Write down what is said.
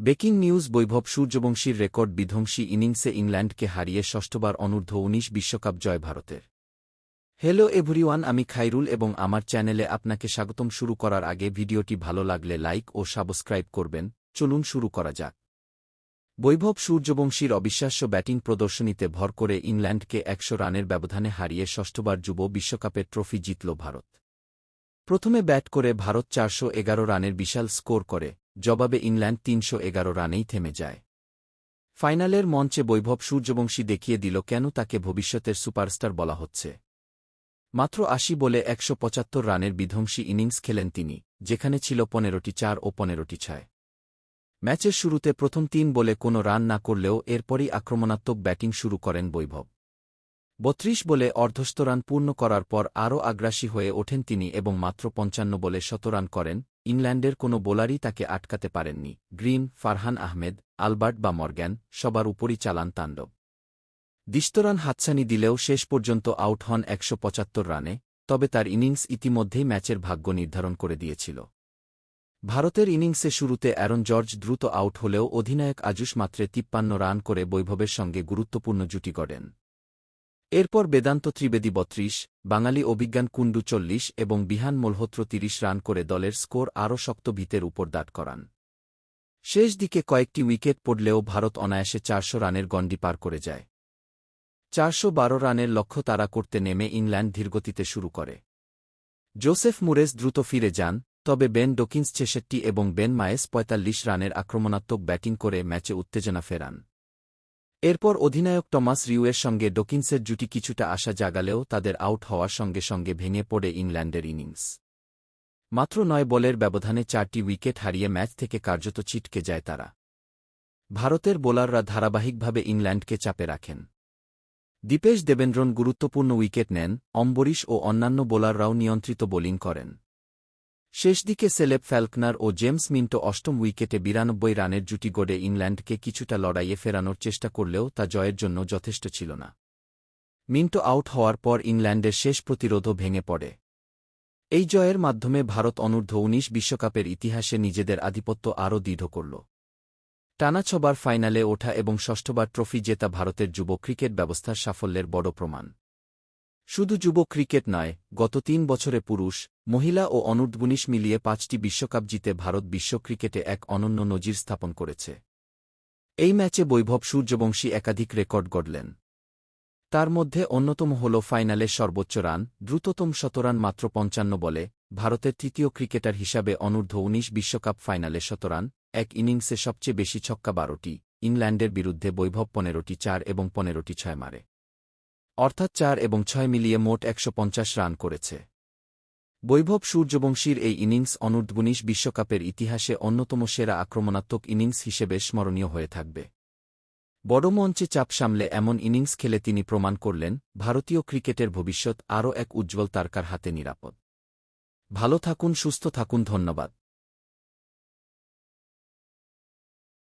Breaking news Vaibhav সূর্যবংশীর record বিধ্বংসী ইনিংসে ইংল্যান্ডকে হারিয়ে ষষ্ঠবার অনূর্ধ্ব উনিশ বিশ্বকাপ জয় ভারতের। হ্যালো এভরিওয়ান, আমি খাইরুল এবং আমার চ্যানেলে আপনাকে স্বাগতম। শুরু করার আগে ভিডিওটি ভালো লাগলে লাইক ও সাবস্ক্রাইব করবেন। চলুন শুরু করা যাক। বৈভব সূর্যবংশীর অবিশ্বাস্য ব্যাটিং প্রদর্শনীতে ভর করে ইংল্যান্ডকে একশো রানের ব্যবধানে হারিয়ে ষষ্ঠবার যুব বিশ্বকাপের ট্রফি জিতল ভারত। প্রথমে ব্যাট করে ভারত চারশো এগারো রানের বিশাল স্কোর করে। জবাবে ইংল্যান্ড তিনশো এগারো রানেই থেমে যায়। ফাইনালের মঞ্চে বৈভব সূর্যবংশী দেখিয়ে দিল কেন তাকে ভবিষ্যতের সুপারস্টার বলা হচ্ছে। মাত্র আশি বলে একশো পঁচাত্তর রানের বিধ্বংসী ইনিংস খেলেন তিনি, যেখানে ছিল পনেরোটি চার ও পনেরোটি ছয়। ম্যাচের শুরুতে প্রথম তিন বলে কোনো রান না করলেও এরপরই আক্রমণাত্মক ব্যাটিং শুরু করেন বৈভব। বত্রিশ বলে অর্ধস্ত রান পূর্ণ করার পর আরও আগ্রাসী হয়ে ওঠেন তিনি এবং মাত্র পঞ্চান্ন বলে শতরান করেন ইংল্যান্ডের কোনো বোলারই তাকে আটকাতে পারেননি, গ্রিন, ফারহান আহমেদ, আলবার্ট বা মর্গ্যান, সবার উপরই চালান তাণ্ডব। দিস্তরান হাতছানি দিলেও শেষ পর্যন্ত আউট হন একশো পঁচাত্তর রানে, তবে তার ইনিংস ইতিমধ্যেই ম্যাচের ভাগ্য নির্ধারণ করে দিয়েছিল। ভারতের ইনিংসে শুরুতে অ্যারন জর্জ দ্রুত আউট হলেও অধিনায়ক আজুস মাত্রে তিপ্পান্ন রান করে বৈভবের সঙ্গে গুরুত্বপূর্ণ জুটি গড়েন। এরপর বেদান্ত ত্রিবেদী বত্রিশ, বাঙালি অভিজ্ঞান কুণ্ডু চল্লিশ এবং বিহান মলহোত্র তিরিশ রান করে দলের স্কোর আরও শক্ত ভিতের উপর দাঁড় করান। শেষ দিকে কয়েকটি উইকেট পড়লেও ভারত অনায়াসে চারশো রানের গণ্ডি পার করে যায়। চারশো বারো রানের লক্ষ্য তারা করতে নেমে ইংল্যান্ড ধীরগতিতে শুরু করে। জোসেফ মুরেস দ্রুত ফিরে যান, তবে বেন ডোকিন্স ছেষট্টি এবং বেন মায়েস পঁয়তাল্লিশ রানের আক্রমণাত্মক ব্যাটিং করে ম্যাচে উত্তেজনা ফেরান। এরপর অধিনায়ক টমাস রিউয়ের সঙ্গে ডকিন্সের জুটি কিছুটা আশা জাগালেও তাদের আউট হওয়ার সঙ্গে সঙ্গে ভেঙে পড়ে ইংল্যান্ডের ইনিংস। মাত্র নয় বলের ব্যবধানে চারটি উইকেট হারিয়ে ম্যাচ থেকে কার্যত ছিটকে যায় তারা। ভারতের বোলাররা ধারাবাহিকভাবে ইংল্যান্ডকে চাপে রাখেন। দীপেশ দেবেন্দ্রন গুরুত্বপূর্ণ উইকেট নেন, অম্বরীশ ও অন্যান্য বোলাররাও নিয়ন্ত্রিত বোলিং করেন। শেষ দিকে সেলেব ফ্যালকনার ও জেমস মিন্টো অষ্টম উইকেটে বিরানব্বই রানের জুটি গড়ে ইংল্যান্ডকে কিছুটা লড়াইয়ে ফেরানোর চেষ্টা করলেও তা জয়ের জন্য যথেষ্ট ছিল না। মিন্টো আউট হওয়ার পর ইংল্যান্ডের শেষ প্রতিরোধও ভেঙে পড়ে। এই জয়ের মাধ্যমে ভারত অনূর্ধ্ব উনিশ বিশ্বকাপের ইতিহাসে নিজেদের আধিপত্য আরও দৃঢ় করল। টানা ছবার ফাইনালে ওঠা এবং ষষ্ঠবার ট্রফি জেতা ভারতের যুব ক্রিকেট ব্যবস্থার সাফল্যের বড় প্রমাণ। শুধু যুব ক্রিকেট নয়, গত তিন বছরে পুরুষ, মহিলা ও অনূর্ধ্বনিশ মিলিয়ে পাঁচটি বিশ্বকাপ জিতে ভারত বিশ্ব ক্রিকেটে এক অনন্য নজির স্থাপন করেছে। এই ম্যাচে বৈভব সূর্যবংশী একাধিক রেকর্ড গড়লেন। তার মধ্যে অন্যতম হল ফাইনালের সর্বোচ্চ রান, দ্রুততম শতরান মাত্র পঞ্চান্ন বলে, ভারতের তৃতীয় ক্রিকেটার হিসাবে অনূর্ধ্ব উনিশ বিশ্বকাপ ফাইনালে শতরান, এক ইনিংসে সবচেয়ে বেশি ছক্কা বারোটি, ইংল্যান্ডের বিরুদ্ধে বৈভব পনেরোটি চার এবং পনেরোটি ছয় মারে। অর্থাৎ চার এবং ছয় মিলিয়ে মোট একশ পঞ্চাশ রান করেছে। বৈভব সূর্যবংশীর এই ইনিংস অনূর্ধ্বনিশ বিশ্বকাপের ইতিহাসে অন্যতম সেরা আক্রমণাত্মক ইনিংস হিসেবে স্মরণীয় হয়ে থাকবে। বড় মঞ্চে চাপ সামলে এমন ইনিংস খেলে তিনি প্রমাণ করলেন, ভারতীয় ক্রিকেটের ভবিষ্যৎ আরও এক উজ্জ্বল তারকার হাতে নিরাপদ। ভালো থাকুন, সুস্থ থাকুন, ধন্যবাদ।